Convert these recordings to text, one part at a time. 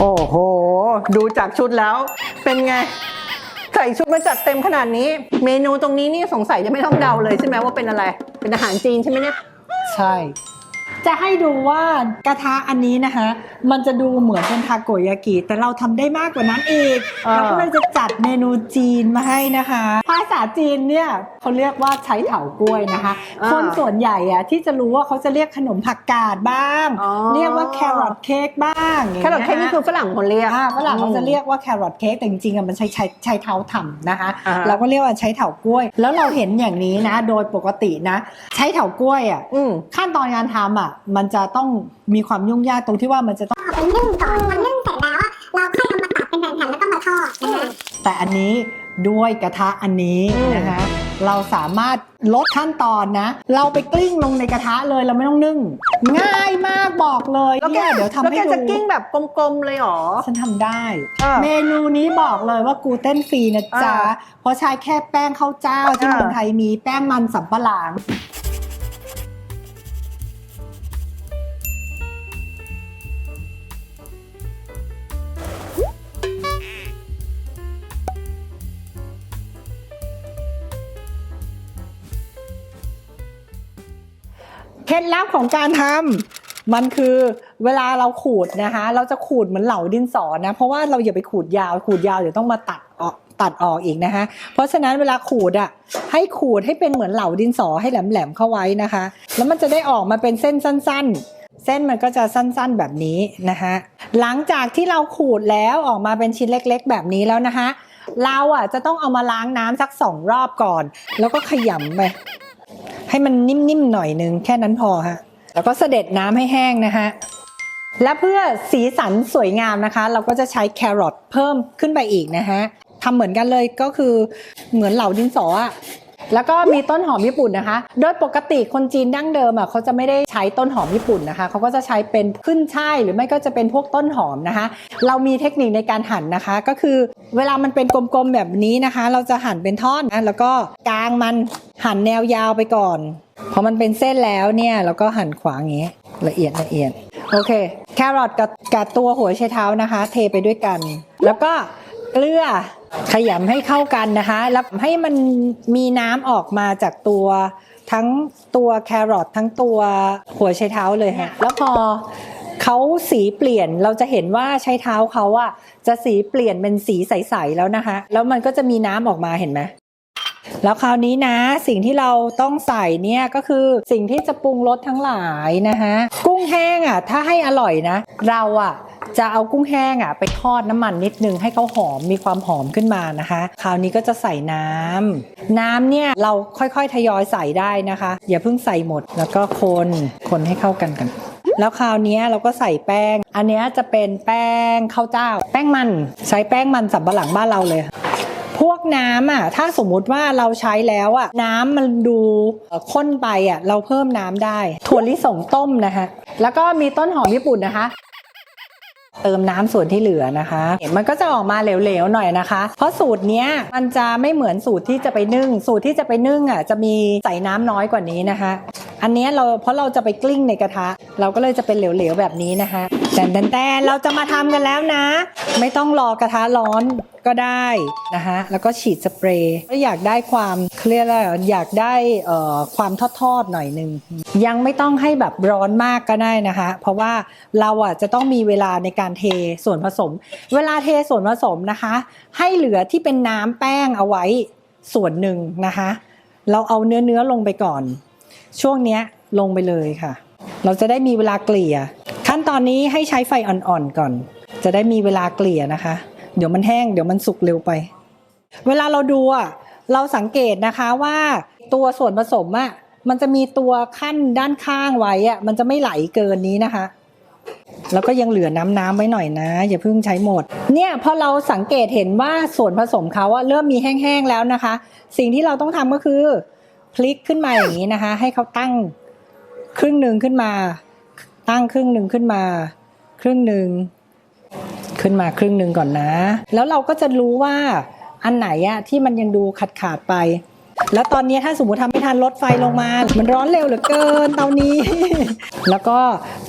โอ้โห ดูจากชุดแล้วเป็นไง ใส่ชุดมาจัดเต็มขนาดนี้ เมนูตรงนี้นี่สงสัยจะไม่ต้องเดาเลยใช่ไหมว่าเป็นอะไร เป็นอาหารจีนใช่ไหมเนี่ย ใช่ จะให้ดูว่ากระทะอันนี้นะคะ มันจะดูเหมือนเป็นทาโกยากิ แต่เราทำได้มากกว่านั้นอีกอ่าเราก็เลยจะจัดเมนูจีนมาให้นะคะ ภาษาจีนเนี่ยเขาเรียกว่าใช้เถากล้วยนะคะคนส่วนใหญ่อะที่จะรู้ว่าเขาจะเรียกขนมผักกาดบ้าง อ๋อ เรียกว่าแครอทเค้กบ้างแค่เราแค่นี้คือฝรั่งคนเรียก อ่าฝรั่งเขาจะเรียกว่าแครอทเค้กแต่จริงๆอะมันใช้ใช้ใช้เท้าทำนะคะ อ่าฮะ เราก็เรียกว่าใช้เถากล้วย แล้วเราเห็นอย่างนี้นะ โดยปกตินะ ใช้เถากล้วยอะอืม ขั้นตอนการทำอะมันจะต้องมีความยุ่งยากตรงที่ว่ามันจะต้องเอาไปนึ่งก่อนพอนึ่งเสร็จแล้วอะเราค่อยเอามาตัดเป็นแผ่นๆแล้วก็มาทอดนะคะแต่อันนี้ด้วยกระทะอันนี้อืมนะคะเราสามารถลดขั้นตอนนะ เราไปกลิ้งลงในกระทะเลยเราไม่ต้องนึ่ง ง่ายมากบอกเลยแล้วแกเนี่ยเดี๋ยวทำแล้วให้แกดูจะกิ้งแบบกลมๆเลยเหรอ ฉันทำได้อ่าเมนูนี้บอกเลยว่ากูเต้นฟรีนะจ๊ะอ่าเพราะใช้แค่แป้งข้าวเจ้าที่อ่าเมืองไทยมีแป้งมันสำปะหลัง ล็ดลับของการทำมันคือเวลาเราขูดนะคะ เราจะขูดเหมือนเหลาดินสอนะ เพราะว่าเราอย่าไปขูดยาว ขูดยาวเดี๋ยวต้องมาตัดออกตัดออกอีกนะคะ เพราะฉะนั้นเวลาขูดอะให้ขูดให้เป็นเหมือนเหลาดินสอให้แหลมๆเข้าไว้นะคะ แล้วมันจะได้ออกมาเป็นเส้นสั้น ๆเส้นมันก็จะสั้นๆแบบนี้นะคะหลังจากที่เราขูดแล้วออกมาเป็นชิ้นเล็กๆ แบบนี้แล้วนะคะเราอะจะต้องเอามาล้างน้ำสักสองรอบก่อน แล้วก็ขยำไป ให้มันนิ่มๆหน่อยนึงแค่นั้นพอฮะแล้วก็เสด็จน้ำให้แห้งนะฮะและเพื่อสีสันสวยงามนะคะ เราก็จะใช้แครอทเพิ่มขึ้นไปอีกนะฮะทำเหมือนกันเลยก็คือเหมือนเหล่าดินสออะ แล้วก็มีต้นหอมญี่ปุ่นนะคะ โดยปกติคนจีนดั้งเดิมอะเขาจะไม่ได้ใช้ต้นหอมญี่ปุ่นนะคะ เขาก็จะใช้เป็นขึ้นช่ายหรือไม่ก็จะเป็นพวกต้นหอมนะคะ เรามีเทคนิคในการหั่นนะคะ ก็คือเวลามันเป็นกลมๆแบบนี้นะคะ เราจะหั่นเป็นท่อนนะแล้วก็กางมันหั่นแนวยาวไปก่อนพอมันเป็นเส้นแล้วเนี่ยเราก็หั่นขวางอย่างนี้ละเอียดละเอียดโอเค แครอทกับกับตัวหัวไชเท้านะคะ เทไปด้วยกัน แล้วก็เกลือ ขยำให้เข้ากันนะคะแล้วให้มันมีน้ำออกมาจากตัวทั้งตัวแครอททั้งตัวหัวไชเท้าเลยค่ะแล้วพอเขาสีเปลี่ยนเราจะเห็นว่าไชเท้าเขาอะจะสีเปลี่ยนเป็นสีใสๆแล้วนะคะ แล้วมันก็จะมีน้ำออกมาเห็นไหมแล้วคราวนี้นะ สิ่งที่เราต้องใส่เนี่ยก็คือสิ่งที่จะปรุงรสทั้งหลายนะคะกุ้งแห้งอะถ้าให้อร่อยนะ เราอะ จะเอากุ้งแห้งอะไปทอดน้ำมันนิดนึงให้เขาหอมมีความหอมขึ้นมานะคะ คราวนี้ก็จะใส่น้ำน้ำเนี่ยเราค่อยๆทยอยใส่ได้นะคะ อย่าเพิ่งใส่หมดแล้วก็คนคนให้เข้ากันกันแล้วคราวนี้เราก็ใส่แป้ง อันนี้จะเป็นแป้งข้าวเจ้า แป้งมันใช้แป้งมันสำปะหลังบ้านเราเลยพวกน้ำอะถ้าสมมุติว่าเราใช้แล้วอะน้ำมันดูข้นไปอะเราเพิ่มน้ำได้ ถั่วลิสงต้มนะคะ แล้วก็มีต้นหอมญี่ปุ่นนะคะ เติมน้ำส่วนที่เหลือนะคะเห็นมันก็จะออกมาเหลวๆหน่อยนะคะ เพราะสูตรเนี้ยมันจะไม่เหมือนสูตรที่จะไปนึ่ง สูตรที่จะไปนึ่งอะจะมีใส่น้ำน้อยกว่านี้นะคะ อันนี้เราเพราะเราจะไปกลิ้งในกระทะ เราก็เลยจะเป็นเหลวๆแบบนี้นะคะแต่แต่เราจะมาทำกันแล้วนะ ไม่ต้องรอกระทะร้อนก็ได้นะคะแล้วก็ฉีดสเปรย์ถ้าอยากได้ความ เคลียร์อยากได้ความทอดๆหน่อยนึง ยังไม่ต้องให้แบบร้อนมากก็ได้นะคะ เพราะว่าเราอะจะต้องมีเวลาในการเทส่วนผสม เวลาเทส่วนผสมนะคะ ให้เหลือที่เป็นน้ำแป้งเอาไว้ส่วนหนึ่งนะคะ เราเอาเนื้อเนื้อๆลงไปก่อน ช่วงเนี้ยลงไปเลยค่ะ เราจะได้มีเวลาเกลี่ย ขั้นตอนนี้ให้ใช้ไฟอ่อนๆก่อน จะได้มีเวลาเกลี่ยนะคะ เดี๋ยวมันแห้งเดี๋ยวมันสุกเร็วไป เวลาเราดูอะ เราสังเกตนะคะว่าตัวส่วนผสมอะมันจะมีตัวขั้นด้านข้างไว้อะมันจะไม่ไหลเกินนี้นะคะ แล้วก็ยังเหลือน้ำน้ำไว้หน่อยนะ อย่าเพิ่งใช้หมด เนี่ยพอเราสังเกตเห็นว่าส่วนผสมเขาอะเริ่มมีแห้งๆแล้วนะคะ สิ่งที่เราต้องทำก็คือพลิกขึ้นมาอย่างนี้นะคะ ให้เขาตั้งครึ่งหนึ่งขึ้นมา ตั้งครึ่งหนึ่งขึ้นมา ครึ่งหนึ่งขึ้นมาครึ่งหนึ่งก่อนนะ แล้วเราก็จะรู้ว่า อันไหนอะที่มันยังดูขาดขาดไป แล้วตอนนี้ถ้าสมมติทำไม่ทันลดไฟลงมา มันร้อนเร็วเหลือเกินเตานี้ แล้วก็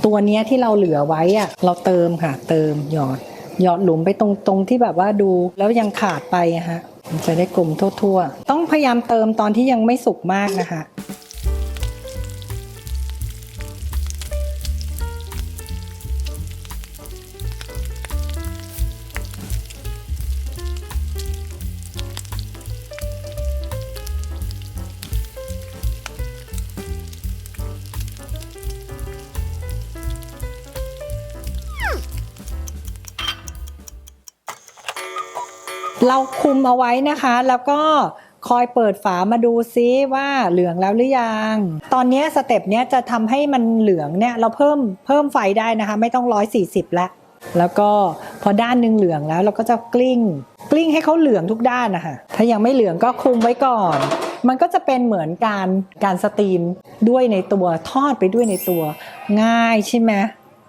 ตัวนี้ที่เราเหลือไว้อะเราเติมค่ะ เติมหยอดหยอดหลุมไปตรงตรงที่แบบว่าดูแล้วยังขาดไปอะฮะมันจะได้กลมทั่ว ๆ ต้องพยายามเติมตอนที่ยังไม่สุกมากนะคะ เราคุมเอาไว้นะคะ แล้วก็คอยเปิดฝามาดูซิว่าเหลืองแล้วหรือยัง ตอนนี้สเต็ปเนี้ยจะทำให้มันเหลืองเนี่ยเราเพิ่มเพิ่มไฟได้นะคะ ไม่ต้อง 140ละแล้วก็พอด้านหนึ่งเหลืองแล้วเราก็จะกลิ้ง กลิ้งให้เขาเหลืองทุกด้านนะคะถ้ายังไม่เหลืองก็คลุมไว้ก่อน มันก็จะเป็นเหมือนการการสตรีมด้วยในตัวทอดไปด้วยในตัวง่ายใช่ไหม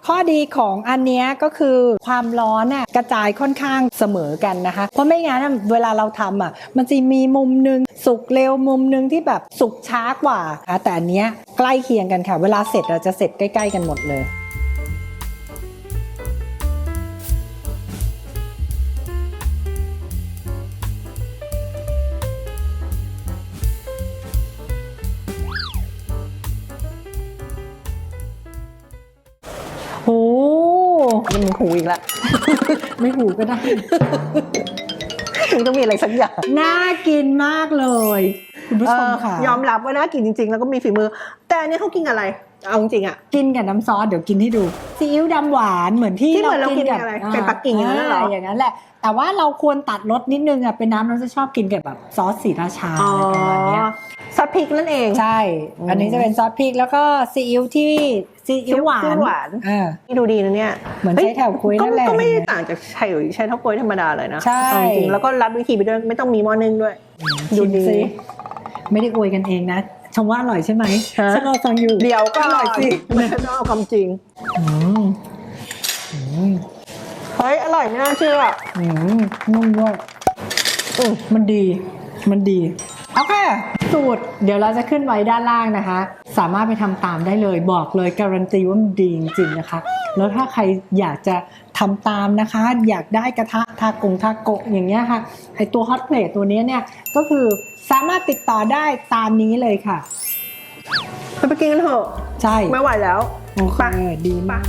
ข้อดีของอันนี้ก็คือความร้อนน่ะกระจายค่อนข้างเสมอกันนะคะ เพราะไม่งั้นเวลาเราทำอะมันจะมีมุมหนึงสุกเร็วมุมหนึงที่แบบสุกช้ากว่า แต่อันเนี้ยใกล้เคียงกันค่ะ เวลาเสร็จเราจะเสร็จใกล้ ๆ กันหมดเลย มันหูอีกละ ไม่หูก็ได้มันต้องมีอะไรสักอย่าง น่ากินมากเลย คุณผู้ชมค่ะเออยอมรับว่าน่ากินจริง ๆ แล้วก็มีฝีมือ แต่อันนี้เขากินอะไร เอาจริงๆอะ กินกับน้ำซอสเดี๋ยวกินให้ดู ซีอิ๊วดำหวานเหมือนที่ที่เหมือนเรากินกัอะไรไก่ปักกิ่งอย่างนั้นเหรออย่างนั้นแหละแต่ว่าเราควรตัดรสนิดนึงอะเป็นน้ำเราจะชอบกินกับแบบซอสสีราชาอะไรประมาณเนี้ย ซอสพริกนั่นเอง ใช่อืมอันนี้จะเป็นซอสพริกแล้วก็ซีอิ๊วที่ซีอิ๊วหวานซีอิ๊วหวานอ่านี่ดูดีนะเนี่ย เหมือนใช้แถวคุยก็นั่นแหละ ก็ไม่ได้ต่างจากใช้ใช้เท่ากล้วยธรรมดาเลยนะ ใช่เอาจริงๆแล้วก็รัดวิธีไปด้วยไม่ต้องมีหม้อนึ่งด้วย ดูชิมดีสิไม่ได้อวยกันเองนะชมว่าอร่อยใช่ไหมฮะฉันรอฟังอยู่ เดี๋ยวก็อร่อยสิไม่ต้องเอาความจริงอืมอืมเฮ้ยอร่อยไม่น่าเชื่ออืมนุ่มด้วยอืมมันดี มันดี โอเค สูตรเดี๋ยวเราจะขึ้นไว้ด้านล่างนะคะ สามารถไปทำตามได้เลยบอกเลยการันตีว่ามันดีจริงๆนะคะ แล้วถ้าใครอยากจะทำตามนะคะ อยากได้กระทะทากงทาโกะอย่างเงี้ยค่ะไอตัวฮอตเพลทตัวเนี้ยเนี่ยก็คือสามารถติดต่อได้ตามนี้เลยค่ะ ไปไปกินกันเถอะใช่ ไม่ไหวแล้วโอเคดีมาก